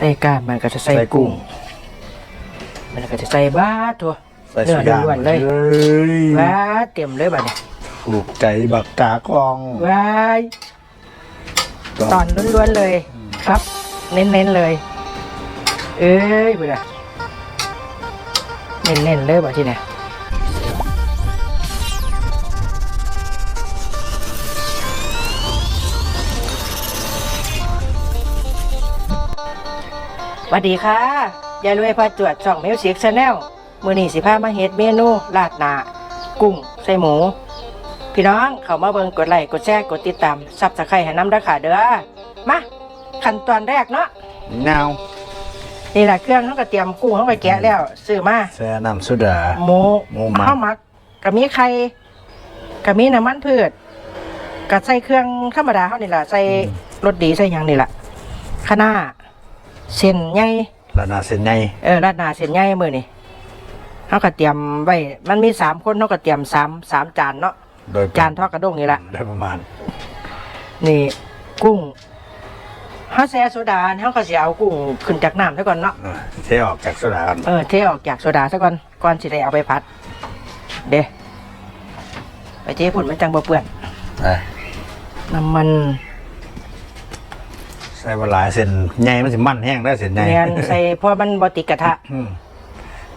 ใส่ก้านมันก็จะใส่กุ้งมันก็จะใส่บ้าดทั่วใส่เนื้สุอดยางล้วนๆเลยเฮ้ยบ้าดเต็มเลยบัดนี้ถูกใจบักตากล้องว้ายตอนล้วนๆเลย ครับ เน้นๆเลย เอ้ยเบื่อเน้นๆเลยบัดที่เนี่ย วัสดีค่ะยายรวยพาจวดช่องมิวสิกชาแนลมือนี้สิพามาเฮ็ดเมนูลาดหนากุ้งใส่หมู พี่น้องเข้ามาเบิ่งกดไลค์กดแชร์กดติดตามซับสไครต์ให้น้ำราคาเด้อมาขั้นตอนแรกเนาะแนวนี่แหละเครื่องเขาก็เตรียมกุ้งเขาไปแกะแล้วซื้อมาแซ่น้ำสุดา หมูหมูหมัก ข้าวหมักกับมีไข่กับมีน้ำมันพืชกับใส่เครื่องธรรมดาเขานี่แหละใส่รสดีใส่หยังนี่แหละคะน้า เส้นใหญ่ละนาเส้นใหญ่เออราดหน้าเส้นใหญ่มือนี่เขาก็เตรียมไว้ มันมีสามคนเขาก็เตรียมสามสามจานเนาะโดยจานทอดกระด้งนี่แหละได้ประมาณ นี่กุ้งเขาแซ่โซดาเขาก็สิเอากุ้งขึ้นจากน้ำซะก่อนเนาะเออเทออกจากโซดากันเออเทออกจากโซดาซะก่อนก่อนสิได้เอาไปพัด เด้ไปเทผุนมันจังบ่เปื้อนไปน้ำมัน ใส่บหลายเส้นใหญ่มันสิมันแห้งได้เส้นใหญ่เนียนใส่เพราะมันบ่ติดกระทะอืม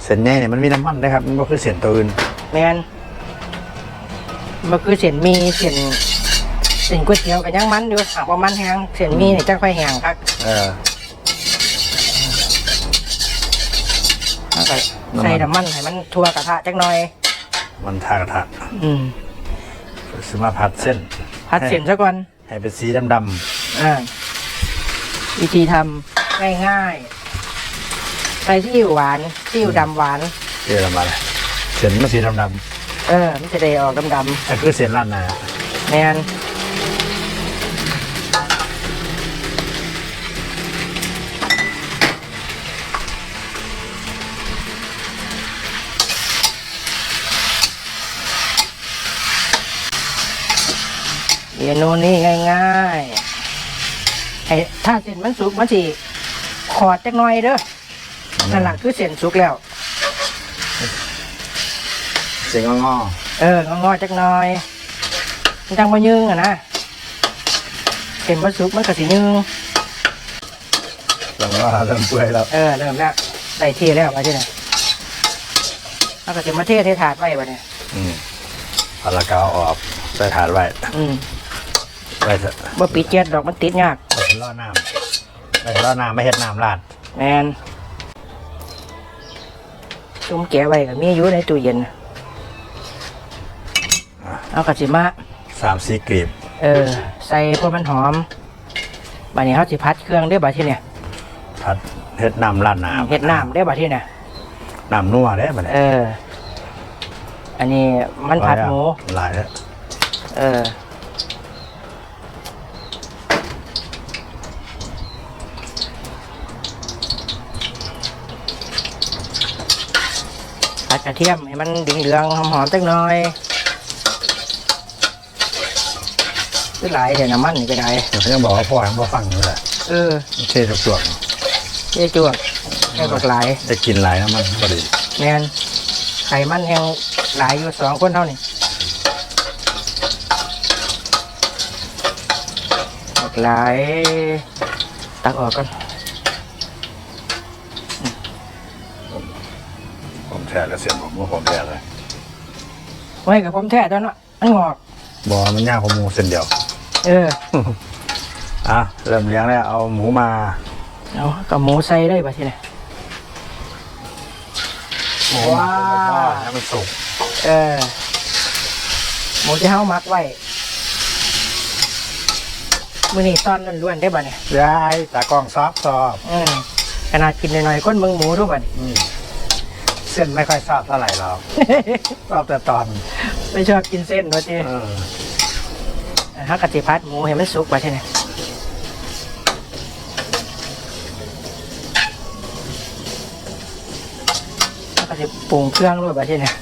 เส้นใหญ่เนี่ยมันมีน้ำมันนะครับมันก็คือเส้นตัวอื่นแมนมันคือเส้นหมีเส้นเส้นก๋วยเตี๋ยวกับยังมันอยู่หากว่ามันแห้งเส้นหมีนี่จังค่อยแห้งครับเออแล้วก็ใส่น้ำมันให้มันทั่วกระทะจักหน่อย มันทากระทะอืมซื้อมาผัดเส้นพัดเส้นซะก่อนให้เป็นสีดำอ่า วิธีทำง่ายๆใส่ซีอิ๊วหวานซีอิ๊วดำหวานๆเรียกมาเลยเส้นมันสีดำเออ มันจะได้ออกดำๆแต่คือเส้นร้านนาๆแมนเมนูนี้ง่ายๆ ไอ้ถ้าเส้นมันสุกมันสิขอดจักหน่อยเด้อนั่นแหละคือเส้นสุกแล้ว เส้นงอเอองอๆจักหน่อยมันจังมายึงอะนะเส้นมันสุกมันก็สิยึงๆแล้วก็เริ่มเปื่อยแล้วเออเริ่มแล้วได้ที่แล้วมาที่ไหนแล้วก็จะมาเทเทถาดไว้บ่เนี่ยอืมเอาละก็เอาออกใส่ถาดไว้อืม ไว้เถอะ บ่ปิดเจ็ดดอกมันติดยากไว้ ล่อน้ำไว้ล่อน้ำไม่เฮ็ดน้ำราดแมนซุ้มแกะไว้ก็มีอยู่ในตู้เย็นน่ะเอากระสิมาสามสี่กลีบเออ ใส่เพราะมันหอมบัดนี้เขาสิพัดเครื่องได้อบัดที่เนี่ยผัดเฮ็ดน้ำราดน้ำเฮ็ดน้ำได้อบัดที่เนี่ย น้ำนัวได้บัดนี้เออ อันนี้มันผัดหมู หลายแล้ว เออ ผัดกระเทียมให้มันดึงเหลืองๆหอมๆจักหน่อยคือหลายเดี๋ยวน้ำมันนี่ก็ได้เขายังบอกว่าพ่อยังบ่ฟังอยู่แหละเออเท่ทุกส่วนเจ๊จวกแค่บอกหลายจะกินหลายน้ำมันพอดีแมนไขมันแห้งหลายอยู่สองคนเท่านี้บอกหลายตักออกก่อน ผมแท้แล้วเสียงผมว่าผมแท้เลยไว้กับผมแท้ตอนนั้นมันงอกบอมันยากกว่าหมูเส้นเดียว เออ อะเริ่มเลี้ยงแล้วเอาหมูมา เอากับหมูใส่ได้ป่ะทีเนี่ยว้าวให้มันสุกเออ หมูที่เฮามักไว้มือนี่ตอนล้วนๆได้ป่ะเนี่ยยายตากล้องซอบซอบอืมขนาดกินหน่อยๆก้นเมืองหมูทุกป่ะเนี่ย อืม เส้นไม่ค่อยชอบเท่าไหร่หรอก ชอบแต่ตอนไม่ชอบกินเส้นวะจีเออฮักกะทิพัดหมูเห็นมันสุกป่ะใช่ไหมฮักกะทิปรุงเครื่องด้วยป่ะใช่ไหมอะ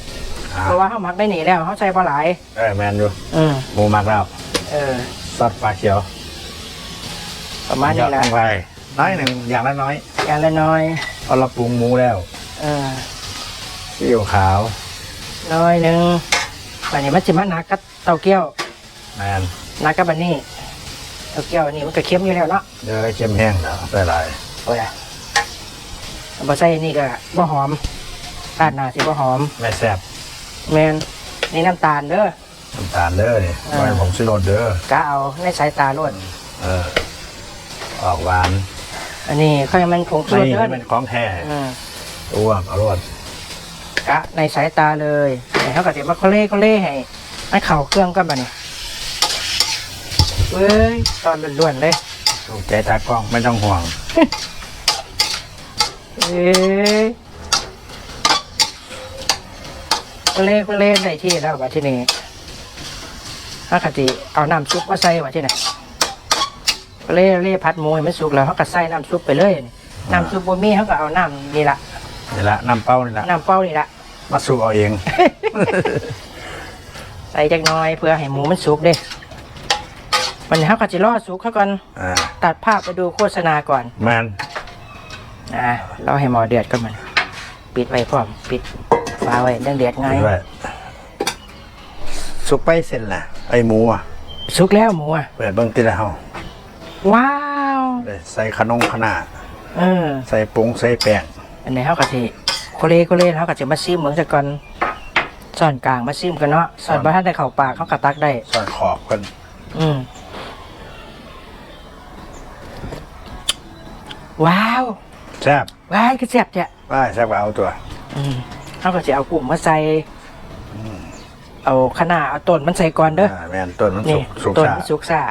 เพราะว่าเขาหมักได้หนีแล้วเขาใส่ปลาไหลายเออแมนอยู่อืมหมูหมักแล้วเออ ซอสปลาเขียวประมาณนี้แหละลงไปน้อยหนึ่งอย่างละน้อยอย่างละน้อยเพราะเราปรุงหมูแล้ว เออ ซีอิ๊วขาวน้อยหนึ่งบันนี้มันจิมาหนักกับเต้าเกี้ยวแมนหนักกับบันนี้เต้าเกี้ยวอันนี้มันก็เค็มอยู่แล้วเนาะเดี๋ยวให้เค็มแห้งแล้วใส่หลายโอ้ยบ่ใส่นี่ก็บ่หอมราดหน้าสิบ่หอมไม่แซ่บแมนนี่น้ำตาลเด้อ น้ำตาลเด้อนี่อ่าไว้ผมชิโรดเด้อกะเอาในสายตาล้วนเออ ออกหวานอันนี้ค่อยมันผงชูรสนี่เด้อเป็นของแท้อืมอ้วกอร่อย กะในสายตาเลยเดี๋ยเขาก็จะมาเขาเล่เขาเล่ให้ให้เข่าเครื่องกันบ่เนี่ยเว้ยตอนล้วนๆเลยถูกใจตากล้องไม่ต้องห่วงเอ้ยเขาเล่เขาเล่ได้ที่แล้วว่าที่นี่ถ้าขจิเอาน้ำซุปมาใส่ว่าที่ไหนเขาเล่เล่พัดหมูให้มันสุกแล้วเขาก็ใส่น้ำซุปไปเลยน้ำซุปบะมี่เขาก็เอาน้ำนี่ละ นี่ละน้ำเป้านี่ละน้ำเป้านี่ละมาสูบเอาเอง ใส่จักหน้อยเพื่อให้หมูมันสุกเด้วันนี้เขาก็จะรอสุกเขาก่อนอ่าตัดภาพไปดูโฆษณาก่อนแมนนะเราให้หมอเดือดก่อนมัน ปิดไว้พร้อมปิดฝาไว้ดังเดือดไงายด้วยสุกไปเสร็จละไอหมูอะสุกแล้วหมูอะเปิดเบิ้งติละเฮาว้าวเลยใส่ขนมขนาด เออ ใส่ปรุงใส่แป้ง อันนี้เขาก็จะโคเลโคเลเขาก็จะมาซิมเหมือนจะก่อนซ่อนกลางมาซิมกันเนาะซ่อนบ้านได้เข่าปากเขากระตักได้ส่วนขอบกันอืมว้าวแซ่บว้ายก็แซ่บจ้ะได้แซ่บกว่าเอาตัว อืมเขาก็จะเอากุ้งมาใส่เอาขนาเอาต้นมันใส่ก่อนเด้ออ่าแมนต้นมันสุนี่กสุกต้นซ่ามันสุกซ่า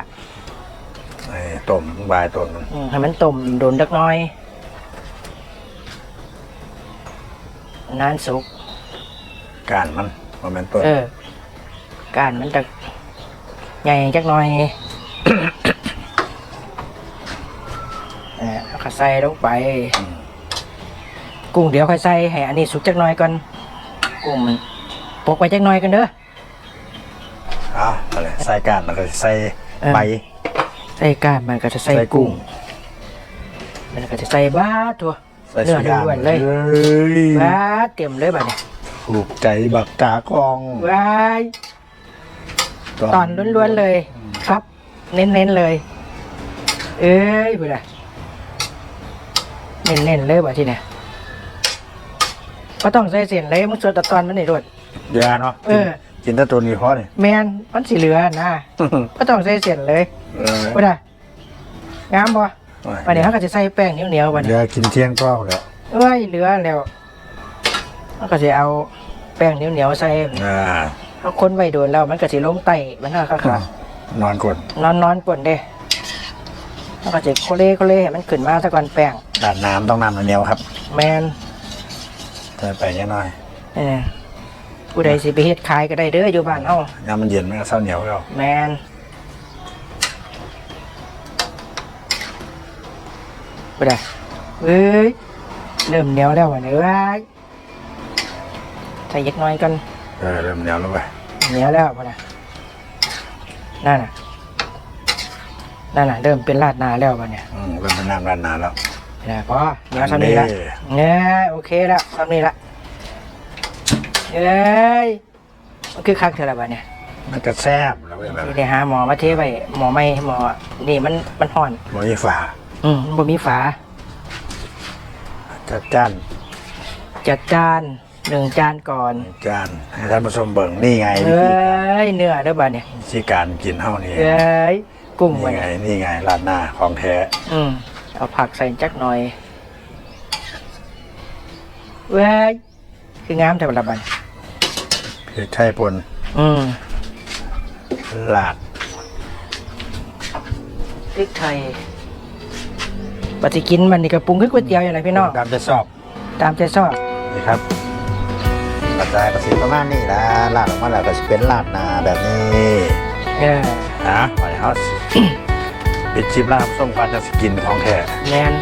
ไอ้ต้มบายต้นมัน อืมให้มันต้มโดนเล็กน้อย นานสุกก้านมันมันเป็นต้นเออ การมันจะใหญ่จักหน่อยเออเอาก็ใส่ลงไป กุ้งเดี๋ยวค่อยใส่ให้อันนี้สุกจักหน่อยก่อนกุ้งมันปกไว้จักหน่อยกันเด้อเอาอะไรใส่ก้านแล้วก็ใส่เออใบใส่ก้านมันก็จะใส่ใส่กุ้กุ้ง งมันก็จะใส่บ้าดตัว ใส่เนื้สุอดยางล้วนๆเลยเฮ้ยบ้าดเต็มเลยบัดนี้ถูกใจบักตากองว้ายตอนล้วนๆเลย ครับ เน้นๆเลย เอ้ยไปเลยเน้นๆเลยว่ะที่เนี่ยก็ต้องใส่เสียนเลยมึงสวดแตะตอนมันนี่รวดเดี๋ยวเนาะเออ กินแต่ตัวนี้พอเนี่ยแมนมันสีเหลือนะก็ต้องใส่เสียนเลย เออไปเลยงามบ่ วันนี้เขาก็จะใส่แป้งเหนียวๆวันนี้เดี๋ยวกินเที่ยงก็เอาแล้วเอ้ยเหลือแล้วเขาก็จะเอาแป้งเหนียวๆใส่อ่าเขาคนไว้โดนแล้วมันก็จะล้มไตมันก็ขาดนอนกดนอนนอนป่นเด้แล้วก็จะโคเล่โคเล่ให้มันขึ้นมาซะก่อนแป้งดาดน้ำต้องน้ำเหนียวครับ แมนใส่ไปนิดหน่อยเออผู้ใดสิไปเฮ็ดขายก็ได้เด้ออยู่บ้านเฮาน้ำมันเย็นมันก็เศร้าเหนียวแล้วแมน ผู้ใดเอ้ยเริ่มเหนียวแล้วว่ะเนื้อใส่ยักหน้อยกันเออเริ่มเหนียวแล้วไปเหนียวแล้วผู้ใดนั่นน่ะนั่นน่ะเริ่มเป็นราดหนาแล้ววะเนี่ยอืมเริ่มเป็นน้ำด้านหนาแล้วนะพอเดี๋ยวทำนี้ละเนี่ยโอเคแล้วทำนี่ละเอ้ยมันคือคักเท่าไหร่บ้าเนี่ยมันก็แซ่บแล้วเว้ยแบบที่ได้หาหมอมาเทไว้หมอไม่หมอนี่มันมันห่อนบ่มีฝา อืมมันบ่มีฝา จัดจ้านจัดจานหนึ่งจานก่อนจานให้ท่านผู้ชมเบิ่งนี่ไงเอ้ยเนื้อเด้อบ้าเนี่ยวิธีการกินเท่านี้เอ้ยกุ้งนี่มันไงนี่ไงราดหน้าของแท้อืมเอาผักใส่จักหน่อยเว้ยคืองามแต่ละบันพริกไทยป่นอืมลาดพริกไทย ปฏิกินมันนี่กระปรุงคือก๋วยเตี๋ยวอย่างไรพี่น้องตามจะชอบตามใจชอบนี่ครับกระจายกระสีประมาณนี้นะลาดออกมาแล้วก็จะเป็นลาดหนาแบบนี้เออนะปล่อยเขาสิปิดชิปลาบส้มควันจะสกินของแท้แมน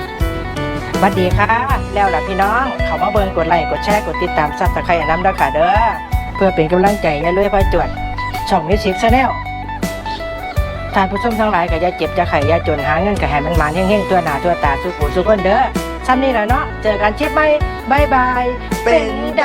สวัสดีค่ะ แล้วล่ะพี่น้อง เขามาเบิ่งกดไลค์กดแชร์กดติดตามซับสไครต์น้ำเด้อค่ะเด้อเพื่อเป็นกำลังใจอย่าลืมพอจวดช่องมิวสิกชาแนล ท่านผู้ชมทั้งหลายก็อย่าเจ็บอย่าไข้อย่าจนหาเงินก็ให้มันมาเฮงๆตัวหนาตัวตาสุขุสุขคนเด้อซ้ำนี่แหละเนาะเจอกันเชิปไหมบายบายเป็นได